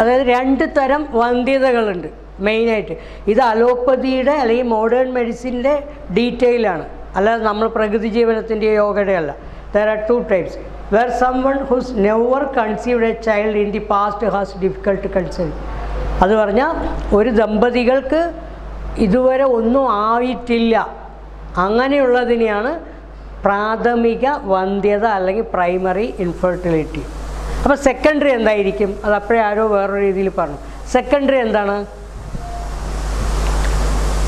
അതായത് രണ്ട് തരം വന്ധ്യതകളുണ്ട് മെയിനായിട്ട്. ഇത് അലോപ്പതിയുടെ അല്ലെങ്കിൽ മോഡേൺ മെഡിസിന്റെ ഡീറ്റെയിലാണ് അല്ലാതെ നമ്മൾ പ്രകൃതി ജീവനത്തിന്റെ യോഗയുടെ അല്ല there are two types where someone who's never conceived a child in the past has difficult conceive അത് പറഞ്ഞാൽ ഒരു ദമ്പതികൾക്ക് ഇതുവരെ ഒന്നും ആയിട്ടില്ല. അങ്ങനെയുള്ളതിനെയാണ് പ്രാഥമിക വന്ധ്യത അല്ലെങ്കിൽ പ്രൈമറി ഇൻഫെർട്ടിലിറ്റി അപ്പോൾ സെക്കൻഡറി എന്തായിരിക്കും? അത് അപ്പോഴേ ആരോ വേറൊരു രീതിയിൽ പറഞ്ഞു. സെക്കൻഡറി എന്താണ്?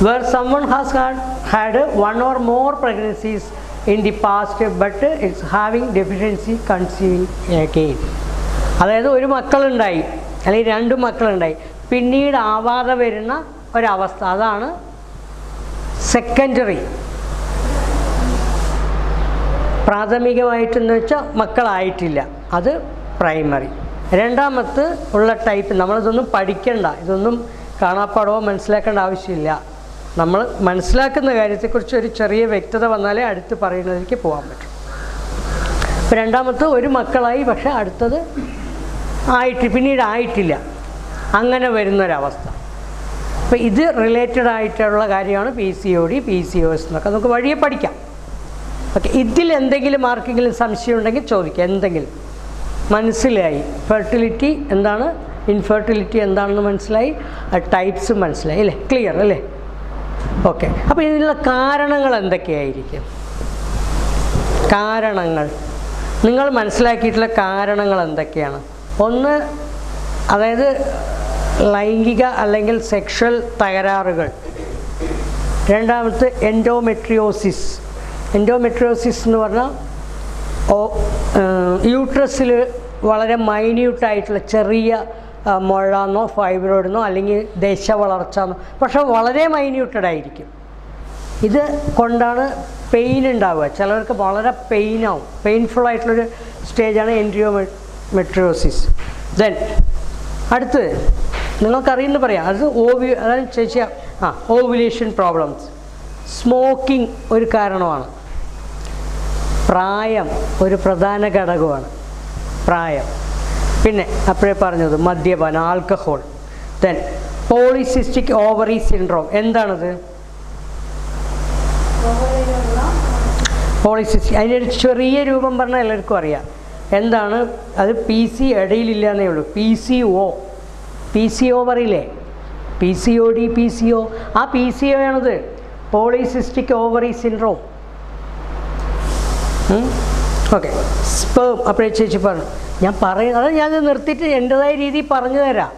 Where someone has had one or more more in the past but it's it's deficiency conceiving again. അതായത് ഒരു മക്കളുണ്ടായി അല്ലെങ്കിൽ രണ്ട് മക്കളുണ്ടായി. പിന്നീട് ആവാതെ വരുന്ന ഒരവസ്ഥ. അതാണ് സെക്കൻഡറി പ്രാഥമികമായിട്ടെന്ന് വെച്ചാൽ മക്കളായിട്ടില്ല. അത് പ്രൈമറി രണ്ടാമത്ത് ഉള്ള ടൈപ്പ് നമ്മളിതൊന്നും പഠിക്കണ്ട ഇതൊന്നും കാണാപ്പാടോ മനസ്സിലാക്കേണ്ട ആവശ്യമില്ല. നമ്മൾ മനസ്സിലാക്കുന്ന കാര്യത്തെക്കുറിച്ച് ഒരു ചെറിയ വ്യക്തത വന്നാലേ അടുത്ത് പറയുന്നതിലേക്ക് പോകാൻ പറ്റും. അപ്പോൾ രണ്ടാമത്തെ ഒരു മക്കളായി പക്ഷെ അടുത്തത് ആയിട്ട് പിന്നീട് ആയിട്ടില്ല. അങ്ങനെ വരുന്നൊരവസ്ഥ. അപ്പോൾ ഇത് റിലേറ്റഡ് ആയിട്ടുള്ള കാര്യമാണ് P C O D P C O S എന്നൊക്കെ. നമുക്ക് വഴിയെ പഠിക്കാം. ഓക്കെ ഇതിൽ എന്തെങ്കിലും ആർക്കെങ്കിലും സംശയം ഉണ്ടെങ്കിൽ ചോദിക്കാം. എന്തെങ്കിലും. മനസ്സിലായി. ഫെർട്ടിലിറ്റി എന്താണ്? ഇൻഫെർട്ടിലിറ്റി എന്താണെന്ന് മനസ്സിലായി. ടൈപ്സ് മനസ്സിലായി അല്ലേ? ക്ലിയർ അല്ലേ? ഓക്കെ അപ്പോൾ ഇതിനുള്ള കാരണങ്ങൾ എന്തൊക്കെയായിരിക്കും? കാരണങ്ങൾ. നിങ്ങൾ മനസ്സിലാക്കിയിട്ടുള്ള കാരണങ്ങൾ എന്തൊക്കെയാണ്? ഒന്ന് അതായത് ലൈംഗിക അല്ലെങ്കിൽ സെക്ഷൽ തകരാറുകൾ. രണ്ടാമത്തെ എൻഡോമെട്രിയോസിസ് എൻഡോമെട്രിയോസിസ് എന്ന് പറഞ്ഞാൽ യൂട്രസിൽ വളരെ മൈന്യൂട്ടായിട്ടുള്ള ചെറിയ മുഴന്നോ ഫൈബ്രോയിഡെന്നോ അല്ലെങ്കിൽ ദശ വളർച്ചാന്നോ. പക്ഷെ വളരെ മൈന്യൂട്ടഡ് ആയിരിക്കും. ഇത് കൊണ്ടാണ് പെയിൻ ഉണ്ടാവുക. ചിലവർക്ക് വളരെ പെയിനാവും പെയിൻഫുൾ ആയിട്ടുള്ളൊരു സ്റ്റേജാണ് എൻട്രിയോ മെട്രിയോസിസ് ദെൻ അടുത്ത് നിങ്ങൾക്കറിയുന്ന പറയാം. അത് ഓവി അതായത് ചേച്ചി ആ ഓവുലേഷൻ പ്രോബ്ലംസ് സ്മോക്കിംഗ് ഒരു കാരണമാണ്. പ്രായം ഒരു പ്രധാന ഘടകമാണ്. പ്രായം. പിന്നെ അപ്പോഴേ പറഞ്ഞത് മദ്യപാനം alcohol. Then polycystic ovary syndrome എന്താണത്? പോളിസിസ്റ്റിക് അതിന്റെ ഒരു ചെറിയ രൂപം പറഞ്ഞാൽ എല്ലാവർക്കും അറിയാം. എന്താണ്? അത് പി സി ഇടയിലില്ല എന്നേ ഉള്ളൂ. P C O P C O പറയില്ലേ? P C O D P C O ആ പി സി ഒ ആണത്. Polycystic ovary syndrome okay. Sperm അപ്പോഴേ ചേച്ചി പറഞ്ഞു. ഞാൻ പറയുന്നത് ഞാൻ നിർത്തിയിട്ട് എന്റെതായ രീതിയിൽ പറഞ്ഞു തരാം.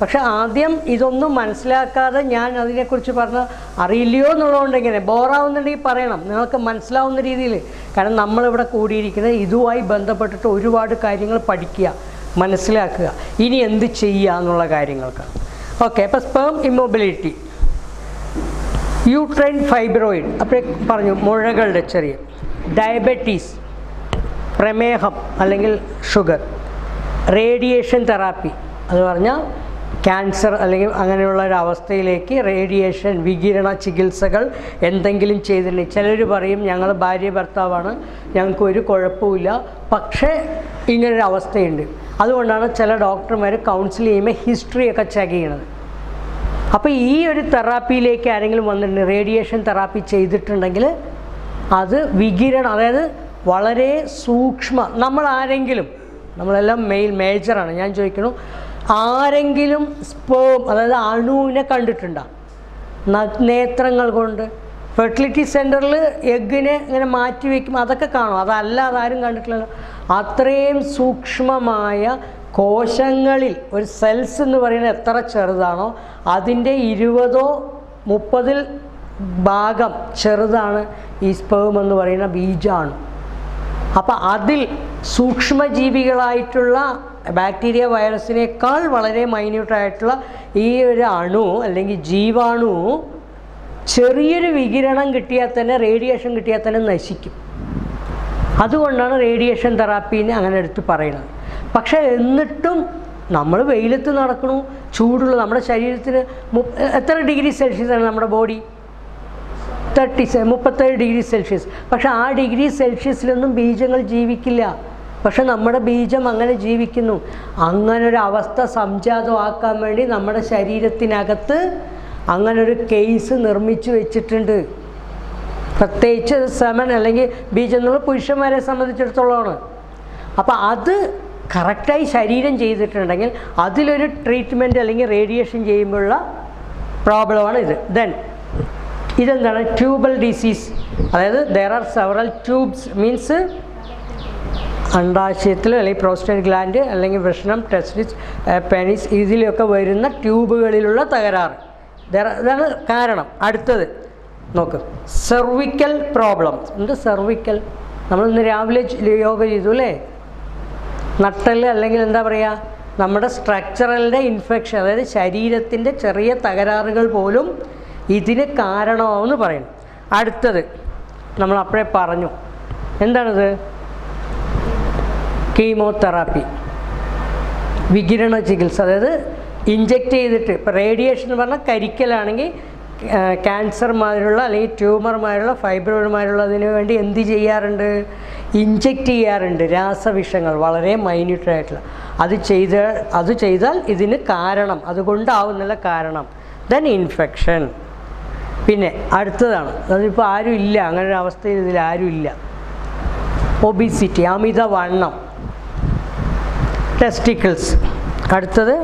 പക്ഷെ ആദ്യം ഇതൊന്നും മനസ്സിലാക്കാതെ ഞാൻ അതിനെക്കുറിച്ച് പറഞ്ഞ അറിയില്ലയോ എന്നുള്ളതുകൊണ്ട് ബോറാവുന്നുണ്ടെങ്കിൽ പറയണം. നിങ്ങൾക്ക് മനസ്സിലാവുന്ന രീതിയിൽ. കാരണം നമ്മളിവിടെ കൂടിയിരിക്കുന്നത് ഇതുമായി ബന്ധപ്പെട്ടിട്ട് ഒരുപാട് കാര്യങ്ങൾ പഠിക്കുക മനസ്സിലാക്കുക. ഇനി എന്ത് ചെയ്യുക എന്നുള്ള കാര്യങ്ങൾക്ക്. ഓക്കെ അപ്പോൾ സ്പേം ഇമ്മൊബിലിറ്റി യൂട്രൈൻ ഫൈബ്രോയിഡ് അപ്പോഴേ പറഞ്ഞു മുഴകളുടെ ചെറിയ. ഡയബറ്റീസ് പ്രമേഹം അല്ലെങ്കിൽ ഷുഗർ റേഡിയേഷൻ തെറാപ്പി അത് പറഞ്ഞാൽ ക്യാൻസർ അല്ലെങ്കിൽ അങ്ങനെയുള്ള ഒരു അവസ്ഥയിലേക്ക് റേഡിയേഷൻ വികിരണ ചികിത്സകൾ എന്തെങ്കിലും ചെയ്തിട്ടുണ്ടെങ്കിൽ ചിലർ പറയും ഞങ്ങൾ ഭാര്യ ഭർത്താവാണ് ഞങ്ങൾക്ക് ഒരു കുഴപ്പമില്ല പക്ഷേ ഇങ്ങനൊരു അവസ്ഥയുണ്ട്. അതുകൊണ്ടാണ് ചില ഡോക്ടർമാർ കൗൺസിൽ ചെയ്യുമ്പോൾ ഹിസ്റ്ററിയൊക്കെ ചെക്ക് ചെയ്യണത് അപ്പോൾ ഈ ഒരു തെറാപ്പിയിലേക്ക് ആരെങ്കിലും വന്നിട്ടുണ്ട് റേഡിയേഷൻ തെറാപ്പി ചെയ്തിട്ടുണ്ടെങ്കിൽ അത് വികിരണം അതായത് വളരെ സൂക്ഷ്മ നമ്മൾ ആരെങ്കിലും നമ്മളെല്ലാം മെയിൽ മേജറാണ്. ഞാൻ ചോദിക്കണു ആരെങ്കിലും സ്പേം അതായത് അണുവിനെ കണ്ടിട്ടുണ്ടോ? നേത്രങ്ങൾ കൊണ്ട്. ഫെർട്ടിലിറ്റി സെന്ററിൽ എഗ്ഗിനെ ഇങ്ങനെ മാറ്റി വയ്ക്കും അതൊക്കെ കാണും. അതല്ല ആരും കണ്ടിട്ടില്ലല്ലോ. അത്രയും സൂക്ഷ്മമായ കോശങ്ങളിൽ ഒരു സെൽസ് എന്ന് പറയുന്നത് എത്ര ചെറുതാണോ അതിന്റെ ഇരുപതോ മുപ്പതിൽ ഭാഗം ചെറുതാണ് ഈ സ്പേം എന്ന് പറയുന്ന ബീജാണു. അപ്പം അതിൽ സൂക്ഷ്മജീവികളായിട്ടുള്ള ബാക്ടീരിയ വൈറസിനേക്കാൾ വളരെ മൈന്യൂട്ടായിട്ടുള്ള ഈ ഒരു അണു അല്ലെങ്കിൽ ജീവാണു ചെറിയൊരു വികിരണം കിട്ടിയാൽ തന്നെ റേഡിയേഷൻ കിട്ടിയാൽ തന്നെ നശിക്കും. അതുകൊണ്ടാണ് റേഡിയേഷൻ തെറാപ്പീനെ അങ്ങനെ എടുത്ത് പറയുന്നത്. പക്ഷേ എന്നിട്ടും നമ്മൾ വെയിലത്ത് നടക്കണു ചൂടുള്ള നമ്മുടെ ശരീരത്തിന് എത്ര ഡിഗ്രി സെൽഷ്യസ് ആണ് നമ്മുടെ ബോഡി തേർട്ടി മുപ്പത്തേഴ് ഡിഗ്രി സെൽഷ്യസ്. പക്ഷെ ആ ഡിഗ്രി സെൽഷ്യസിലൊന്നും ബീജങ്ങൾ ജീവിക്കില്ല. പക്ഷെ നമ്മുടെ ബീജം അങ്ങനെ ജീവിക്കുന്നു. അങ്ങനൊരു അവസ്ഥ സംജാതമാക്കാൻ വേണ്ടി നമ്മുടെ ശരീരത്തിനകത്ത് അങ്ങനൊരു കേസ് നിർമ്മിച്ചു വെച്ചിട്ടുണ്ട്. പ്രത്യേകിച്ച് സെമൻ അല്ലെങ്കിൽ ബീജം എന്നുള്ള പുരുഷന്മാരെ സംബന്ധിച്ചിടത്തോളമാണ്. അപ്പോൾ അത് കറക്റ്റായി ശരീരം ചെയ്തിട്ടുണ്ടെങ്കിൽ അതിലൊരു ട്രീറ്റ്മെന്റ് അല്ലെങ്കിൽ റേഡിയേഷൻ ചെയ്യുമ്പോഴുള്ള പ്രോബ്ലമാണ് ഇത്. ദെൻ ഇതെന്താണ്? ട്യൂബൽ ഡിസീസ് അതായത് there are several tubes means അണ്ടാശയത്തിൽ അല്ലെങ്കിൽ പ്രോസ്റ്റേറ്റ് ഗ്ലാൻഡ് അല്ലെങ്കിൽ വൃഷണം ടെസ്റ്റിസ് പെനിസ് ഇതിലൊക്കെ വരുന്ന ട്യൂബുകളിലുള്ള തകരാറ്. ഇതാണ് കാരണം. അടുത്തത് നോക്ക്. സെർവിക്കൽ പ്രോബ്ലം എന്ത് സെർവിക്കൽ നമ്മൾ ഇന്ന് രാവിലെ യോഗ ചെയ്തു അല്ലേ? നട്ടൽ അല്ലെങ്കിൽ എന്താ പറയുക നമ്മുടെ സ്ട്രക്ചറലിന്റെ ഇൻഫെക്ഷൻ അതായത് ശരീരത്തിന്റെ ചെറിയ തകരാറുകൾ പോലും ഇതിന് കാരണമാവെന്ന് പറയും. അടുത്തത് നമ്മൾ അപ്പോഴേ പറഞ്ഞു. എന്താണിത്? കീമോതെറാപ്പി. വികിരണ ചികിത്സ അതായത് ഇഞ്ചെക്റ്റ് ചെയ്തിട്ട് ഇപ്പോൾ റേഡിയേഷൻ എന്ന് പറഞ്ഞാൽ കരിക്കലാണെങ്കിൽ ക്യാൻസർ മാതിരിയുള്ള അല്ലെങ്കിൽ ട്യൂമർ മാതിരിയുള്ള ഫൈബ്രോയിഡ് മാതിരിയുള്ളതിന് വേണ്ടി എന്ത് ചെയ്യാറുണ്ട്? ഇഞ്ചെക്റ്റ് ചെയ്യാറുണ്ട് രാസവിഷങ്ങൾ വളരെ മൈന്യൂട്ടായിട്ടുള്ള അത് ചെയ്ത അത് ചെയ്താൽ ഇതിന് കാരണം അതുകൊണ്ടാവുന്നില്ല കാരണം. ദെൻ ഇൻഫെക്ഷൻ പിന്നെ അടുത്തതാണ് അതിപ്പോൾ ആരും ഇല്ല അങ്ങനെ ഒരു അവസ്ഥയിൽ ഇതിൽ ആരും ഇല്ല. ഒബിസിറ്റി അമിത വണ്ണം ടെസ്റ്റിക്കിൾസ് അടുത്തത്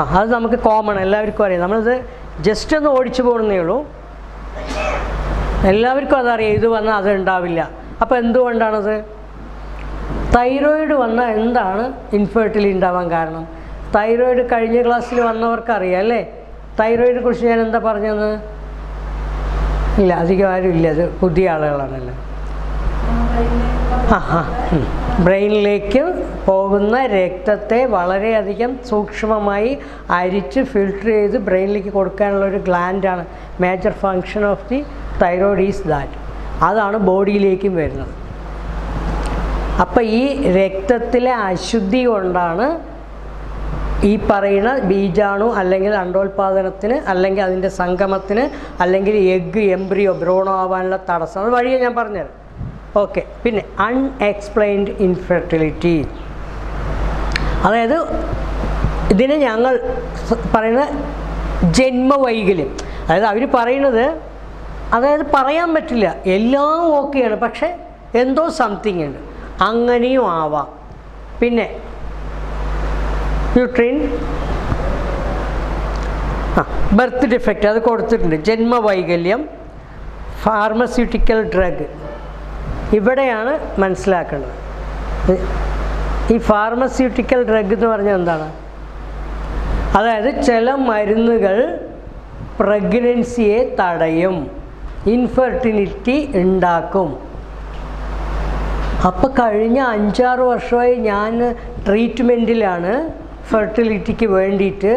ആ അത് നമുക്ക് കോമൺ എല്ലാവർക്കും അറിയാം. നമ്മളിത് ജസ്റ്റ് ഒന്ന് ഓടിച്ചു പോകുന്നേ ഉള്ളൂ. എല്ലാവർക്കും അതറിയാം ഇത് വന്നാൽ അത് ഉണ്ടാവില്ല. അപ്പോൾ എന്തുകൊണ്ടാണത്? തൈറോയിഡ് വന്നാൽ എന്താണ് ഇൻഫെർട്ടിലി ഉണ്ടാവാൻ കാരണം? തൈറോയിഡ് കഴിഞ്ഞ ക്ലാസ്സിൽ വന്നവർക്ക് അറിയാം അല്ലേ? തൈറോയിഡിനെ കുറിച്ച് ഞാൻ എന്താ പറഞ്ഞത്? ഇല്ല അധികം ആരും ഇല്ല അത് പുതിയ ആളുകളാണല്ലോ. ആ ആ. ബ്രെയിനിലേക്ക് പോകുന്ന രക്തത്തെ വളരെയധികം സൂക്ഷ്മമായി അരിച്ച് ഫിൽട്ടർ ചെയ്ത് ബ്രെയിനിലേക്ക് കൊടുക്കാനുള്ള ഒരു ഗ്ലാൻഡാണ് major function of the thyroid is that. അതാണ് ബോഡിയിലേക്കും വരുന്നത്. അപ്പോൾ ഈ രക്തത്തിലെ അശുദ്ധി കൊണ്ടാണ് ഈ പറയുന്ന ബീജാണു അല്ലെങ്കിൽ അണ്ടോൽപാദനത്തിന് അല്ലെങ്കിൽ അതിന്റെ സംഗമത്തിന് അല്ലെങ്കിൽ എഗ്ഗ് എംബ്രിയോ ബ്രോണോ ആവാനുള്ള തടസ്സം. അത് വഴിയെ ഞാൻ പറഞ്ഞുതരാം ഓക്കെ. പിന്നെ അൺഎക്സ്പ്ലെയിൻഡ് ഇൻഫെർട്ടിലിറ്റി. അതായത് ഇതിനെ ഞങ്ങൾ പറയുന്ന ജന്മവൈകല്യം. അതായത് അവർ പറയുന്നത് അതായത് പറയാൻ പറ്റില്ല. എല്ലാം ഓക്കെയാണ്. പക്ഷേ എന്തോ സംതിങ് ഉണ്ട്. അങ്ങനെയും ആവാം. പിന്നെ ന്യൂട്രീൻ ആ ബർത്ത് ഡിഫക്റ്റ് അത് കൊടുത്തിട്ടുണ്ട്. ജന്മവൈകല്യം ഫാർമസ്യൂട്ടിക്കൽ ഡ്രഗ് ഇവിടെയാണ് മനസ്സിലാക്കേണ്ടത്. ഈ ഫാർമസ്യൂട്ടിക്കൽ ഡ്രഗ് എന്ന് പറഞ്ഞാൽ എന്താണ്? അതായത് ചില മരുന്നുകൾ പ്രഗ്നൻസിയെ തടയും ഇൻഫെർട്ടിലിറ്റി ഉണ്ടാക്കും. അപ്പോൾ കഴിഞ്ഞ അഞ്ചാറ് വർഷമായി ഞാൻ ട്രീറ്റ്മെന്റിലാണ് ഫെർട്ടിലിറ്റിക്ക് വേണ്ടിയിട്ട്.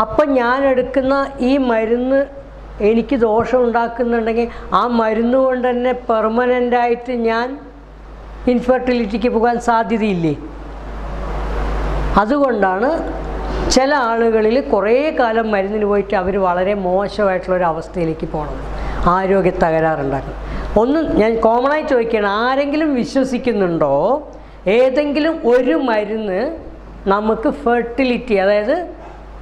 അപ്പം ഞാൻ എടുക്കുന്ന ഈ മരുന്ന് എനിക്ക് ദോഷം ഉണ്ടാക്കുന്നുണ്ടെങ്കിൽ ആ മരുന്ന് കൊണ്ട് തന്നെ പെർമനന്റായിട്ട് ഞാൻ ഇൻഫെർട്ടിലിറ്റിക്ക് പോകാൻ സാധ്യതയില്ലേ? അതുകൊണ്ടാണ് ചില ആളുകളിൽ കുറേ കാലം മരുന്നിന് പോയിട്ട് അവർ വളരെ മോശമായിട്ടുള്ള ഒരു അവസ്ഥയിലേക്ക് പോകണം ആരോഗ്യ തകരാറുണ്ടാക്കും. ഒന്ന് ഞാൻ കോമണായി ചോദിക്കുകയാണ് ആരെങ്കിലും വിശ്വസിക്കുന്നുണ്ടോ? ഏതെങ്കിലും ഒരു മരുന്ന് നമുക്ക് ഫെർട്ടിലിറ്റി അതായത്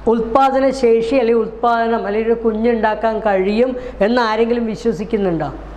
ഉൽപാദന ശേഷി അല്ലെങ്കിൽ ഉൽപാദനം അല്ലെങ്കിൽ ഒരു കുഞ്ഞുണ്ടാക്കാൻ കഴിയും എന്ന് ആരെങ്കിലും വിശ്വസിക്കുന്നുണ്ടോ?